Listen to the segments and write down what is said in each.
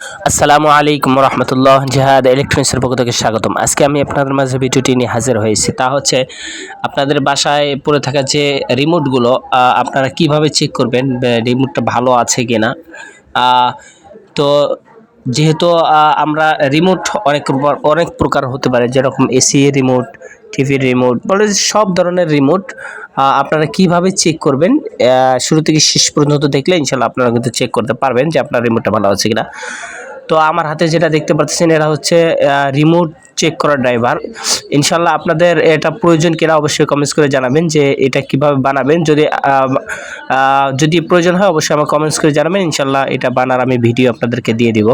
আসসালামু আলাইকুম রহমতুল্লাহ জাহাদ ইলেকট্রনিক্সের পক্ষ থেকে স্বাগতম। আজকে আমি আপনাদের মাঝে ভিডিওটি নিয়ে হাজির হয়েছি। তা হচ্ছে, আপনাদের বাসায় পড়ে থাকা যে রিমোটগুলো আপনারা কীভাবে চেক করবেন রিমোটটা ভালো আছে কি না তো যেহেতু আমরা রিমোট অনেক অনেক প্রকার হতে পারে, যেরকম এসি রিমোট টিভির রিমোট বলে সব ধরনের রিমোট আপনারা কীভাবে চেক করবেন? শুরু থেকে শেষ পর্যন্ত দেখলে ইনশাল্লাহ আপনারা কিন্তু চেক করতে পারবেন যে আপনার রিমোটটা ভালো আছে কিনা। তো আমার হাতে যেটা দেখতে পাচ্ছেন, এরা হচ্ছে রিমোট চেক করা ড্রাইভার ইনশাল্লাহ আপনাদের এটা প্রয়োজন কিনা অবশ্যই কমেন্টস করে জানাবেন যে এটা কীভাবে বানাবেন। যদি যদি প্রয়োজন হয় অবশ্যই আমার কমেন্টস করে জানাবেন। ইনশাল্লাহ এটা বানার আমি ভিডিও আপনাদেরকে দিয়ে দিব।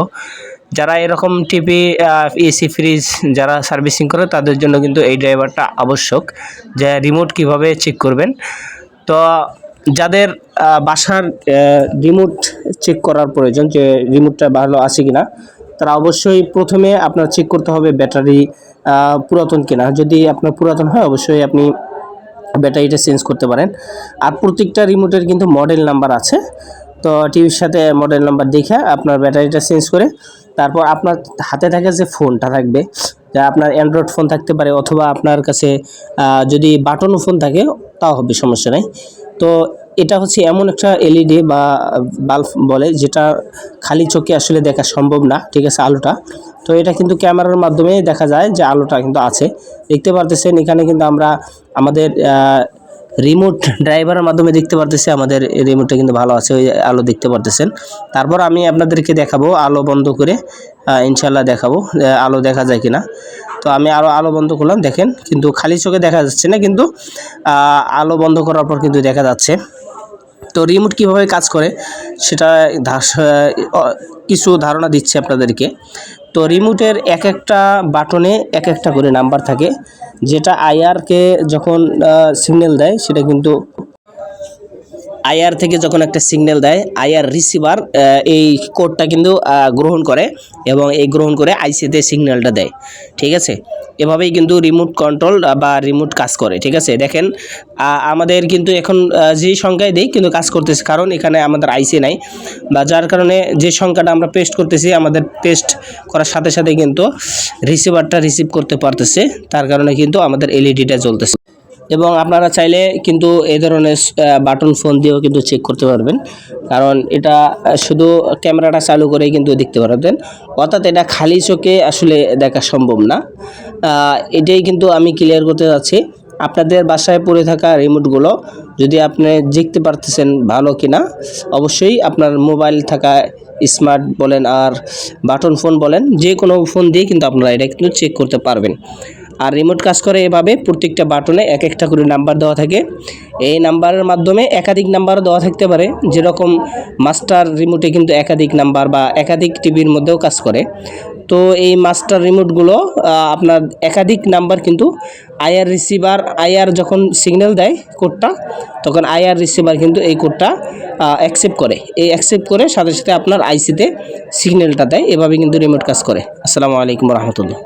যারা এরকম টিভি এসি, ফ্রিজ যারা সার্ভিসিং করে তাদের জন্য কিন্তু এই ড্রাইভারটা আবশ্যক যে রিমোট কীভাবে চেক করবেন। তো যাদের বাসার রিমোট চেক করার প্রয়োজন যে রিমোটটা ভালো আছে কিনা, তারা অবশ্যই প্রথমে আপনার চেক করতে হবে ব্যাটারি পুরাতন কিনা। যদি আপনার পুরাতন হয়, অবশ্যই আপনি ব্যাটারিটা চেঞ্জ করতে পারেন। আর প্রত্যেকটা রিমোটের কিন্তু মডেল নাম্বার আছে। তো টিভির সাথে মডেল নাম্বার দেখে আপনার ব্যাটারিটা চেঞ্জ করে তারপর আপনার হাতে থাকা যে ফোনটা থাকবে, যা আপনার অ্যান্ড্রয়েড ফোন থাকতে পারে অথবা আপনার কাছে যদি বাটন ফোন থাকে, তাও হবে, সমস্যা নেই। তো এটা হচ্ছে এমন একটা এলইডি বা বাল্ব বলে, যেটা খালি চোখে আসলে দেখা সম্ভব না, ঠিক আছে, আলোটা। তো এটা কিন্তু ক্যামেরার মাধ্যমে দেখা যায় যে আলোটা কিন্তু আছে। দেখতে পারতেছেন, এখানে কিন্তু আমরা আমাদের রিমোট ড্রাইভারের মাধ্যমে দেখতে পারতেছি, আমাদের রিমোটটা কিন্তু ভালো আছে, ওই আলো দেখতে পারতেছেন। তারপর আমি আপনাদেরকে দেখাবো, আলো বন্ধ করে ইনশাল্লাহ দেখাবো আলো দেখা যায় কিনা। তো আমি আরও আলো বন্ধ করলাম, দেখেন, কিন্তু খালি চোখে দেখা যাচ্ছে না, কিন্তু আলো বন্ধ করার পর কিন্তু দেখা যাচ্ছে। তো রিমোট কীভাবে কাজ করে, সেটা কিছু ধারণা দিচ্ছে আপনাদেরকে। তো রিমোটের এক একটা বাটনে এক একটা করে নাম্বার থাকে। যেটা আইআরকে যখন সিগন্যাল দেয়, সেটা কিন্তু আইআর থেকে যখন একটা সিগন্যাল দেয়, আইআর রিসিভার এই কোডটা কিন্তু গ্রহণ করে এবং এই গ্রহণ করে আইসিতে সিগন্যালটা দেয়। ঠিক আছে? এভাবেই কিন্তু রিমোট কন্ট্রোল বা রিমোট কাজ করে। ঠিক আছে? দেখেন আমাদের কিন্তু এখন যে সংখ্যায় দেই কিন্তু কাজ করতেছে, কারণ এখানে আমাদের আইসি নাই। বা যার কারণে যে সংখ্যাটা আমরা পেস্ট করতেছি, আমাদের পেস্ট করার সাথে সাথে কিন্তু রিসিভারটা রিসিভ করতে পারতেছে। তার কারণে কিন্তু আমাদের এলইডিটা জ্বলতেছে। এবং আপনারা চাইলে কিন্তু এই ধরনের বাটন ফোন দিয়েও কিন্তু চেক করতে পারবেন। কারণ এটা শুধু ক্যামেরাটা চালু করেই কিন্তু দেখতে পারবেন অর্থাৎ এটা খালি চোখে আসলে দেখা সম্ভব না। এটাই কিন্তু আমি ক্লিয়ার করতে যাচ্ছি। আপনাদের বাসায় পড়ে থাকা রিমোটগুলো যদি আপনি দেখতে পারতেছেন ভালো কিনা, অবশ্যই আপনার মোবাইল থাকা স্মার্ট বলেন আর বাটন ফোন বলেন যে কোনো ফোন দিয়ে কিন্তু আপনারা এটা কিন্তু চেক করতে পারবেন। আর রিমোট কাজ করে এভাবে প্রত্যেকটা বাটনে এক একটা করে নাম্বার দেওয়া থাকে। এই নাম্বারের মাধ্যমে একাধিক নাম্বারও দেওয়া থাকতে পারে। যেরকম মাস্টার রিমোটে কিন্তু একাধিক নাম্বার বা একাধিক টিভির মধ্যেও কাজ করে। তো এই মাস্টার রিমোটগুলো আপনার একাধিক নাম্বার কিন্তু আইআর রিসিভার আইআর যখন সিগন্যাল দেয় কোডটা তখন আইআর রিসিভার কিন্তু এই কোডটা অ্যাকসেপ্ট করে। এই অ্যাকসেপ্ট করে সাথে সাথে আপনার আইসিতে সিগন্যালটা দেয়। এভাবে কিন্তু রিমোট কাজ করে। আসসালামু আলাইকুম রহমতুল্লাহ।